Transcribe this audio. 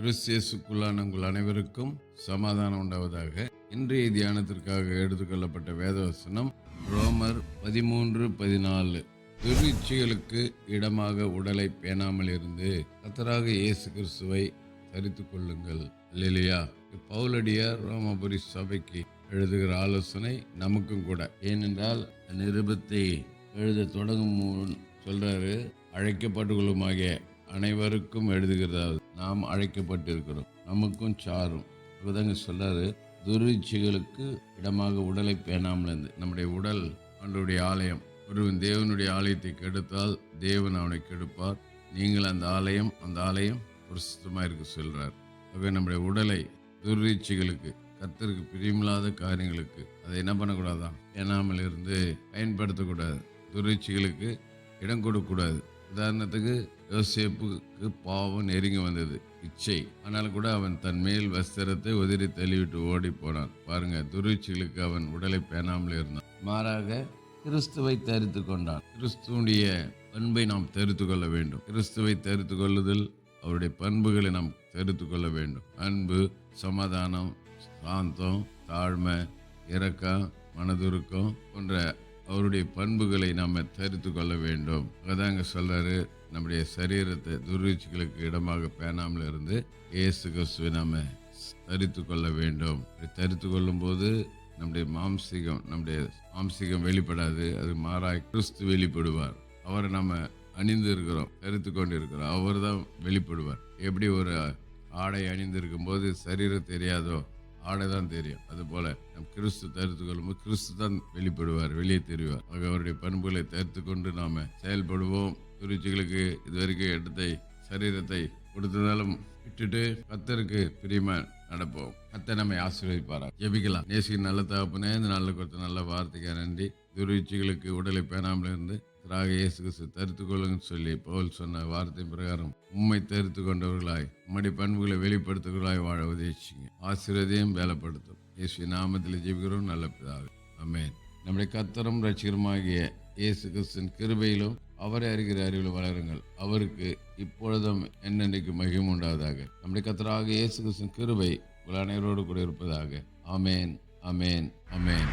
கிறிஸ்தியசுக்குள்ளான உங்கள் அனைவருக்கும் சமாதானம் உண்டாவதாக. இன்றைய தியானத்திற்காக எடுத்துக்கொள்ளப்பட்ட வேதவசனம் ரோமர் பதிமூன்று பதினாலு. துர்வீழ்ச்சிகளுக்கு இடமாக உடலை பேணாமல் இருந்து கத்தராக இயேசு கிறிஸ்துவை தரித்து கொள்ளுங்கள். இல்லையா பவுலடியார் ரோமபுரி சபைக்கு எழுதுகிற ஆலோசனை நமக்கும் கூட. ஏனென்றால் நிருபத்தை எழுத தொடங்கும் முன் சொல்றாரு அழைக்கப்பட்டுகளுமாகிய அனைவருக்கும் எழுதுகிறதாவது. நாம் அழைக்கப்பட்டிருக்கிறோம். நமக்கும் சாரும். இப்போதாங்க சொல்றாரு துர்வீழ்ச்சிகளுக்கு இடமாக உடலை பேணாமல் இருந்து நம்முடைய உடல் அவனுடைய ஆலயம். ஒருவன் தேவனுடைய ஆலயத்தை கெடுத்தால் தேவன் அவனை கெடுப்பார். நீங்கள் அந்த ஆலயம் அந்த ஆலயம் பிரசுத்தமாக இருக்க சொல்றார். ஆகவே நம்முடைய உடலை துர்வீழ்ச்சிகளுக்கு கத்திற்கு பிரியமில்லாத காரியங்களுக்கு அதை என்ன பண்ணக்கூடாதான்? பேணாமல் இருந்து பயன்படுத்தக்கூடாது. துர்வீழ்ச்சிகளுக்கு இடம் கொடுக்கக்கூடாது. உதாரணத்துக்கு யோசேப்புக்கு பாவம் நெருங்கி வந்தது. இச்சை. ஆனால் கூட அவன் தன் மேல் வஸ்திரத்தை உதிரி தள்ளிவிட்டு ஓடி போனான். பாருங்க துருச்சிகளுக்கு அவன் உடலை பேணாமல் இருந்தான். மாறாக கிறிஸ்துவை தரித்து கொண்டான். கிறிஸ்துவனுடைய பண்பை நாம் தெரிந்து கொள்ள வேண்டும். கிறிஸ்துவை தெரிந்து கொள்ளுதல் அவருடைய பண்புகளை நாம் தெரிந்து கொள்ள வேண்டும். அன்பு சமாதானம் சாந்தம் தாழ்மை இரக்கம் மனதுருக்கம் போன்ற அவருடைய பண்புகளை நாம் தரித்து கொள்ள வேண்டும். அதாங்க சொல்கிறாரு நம்முடைய சரீரத்தை துர்வீழ்ச்சிகளுக்கு இடமாக பேணாமல் இருந்து இயேசு கிறிஸ்துவை நாம் தரித்து கொள்ள வேண்டும். தரித்து கொள்ளும் போது நம்முடைய மாம்சிகம் நம்முடைய மாம்சிகம் வெளிப்படாது அது மாறாய் கிறிஸ்து வெளிப்படுவார். அவரை நம்ம அணிந்து இருக்கிறோம் தரித்து கொண்டு இருக்கிறோம் அவர் தான் வெளிப்படுவார். எப்படி ஒரு ஆடை அணிந்திருக்கும் போது சரீரம் தெரியாதோ ஆடை தான் தெரியும். அதுபோல நம் கிறிஸ்து தரித்து கொள்ளும்போது கிறிஸ்து தான் வெளிப்படுவார் வெளியே தெரிவார். ஆக அவருடைய பண்புகளை தரித்து கொண்டு நாம செயல்படுவோம். திருச்சிகளுக்கு இதுவரைக்கும் இடத்தை சரீரத்தை கொடுத்ததாலும் விட்டுட்டு கத்தருக்கு பிரியமா நடப்போம். கத்த நம்மை ஆசீர்வதிப்பாரா ஜெபிக்கலாம். நேசிக்கு நல்ல தகப்பனே இந்த நல்ல கொடுத்த நல்ல வார்த்தைக்கு நன்றி. துருச்சிகளுக்கு உடலை பேணாமல் இருந்து கர்த்தராக இயேசு கிறிஸ்து தரித்து கொள்ளுங்கன்னு சொல்லி பவுல் சொன்ன வார்த்தை பிரகாரம் உண்மை தரித்து கொண்டவர்களாய் உம்முடைய பண்புகளை வெளிப்படுத்துகிறவர்களாய் வாழ உதவிச்சிங்க ஆசீர்வதியும் வேலைப்படுத்தும் இயேசு நாமத்தில் ஜீவிக்கிறோம் நல்ல பிதாவே. அமேன் நம்முடைய கத்தரும் ரட்சிகருமாகிய இயேசு கிறிஸ்தின் கிருபையிலும் அவரை அறிகிற அறிவில் வளருங்கள். அவருக்கு இப்பொழுதும் என்னென்னைக்கு மகிம் உண்டாவதாக. நம்முடைய கத்தராக இயேசு கிறிஸ்தின் கிருபை உங்கள் அனைவரோடு கூட இருப்பதாக. அமேன் அமேன் அமேன்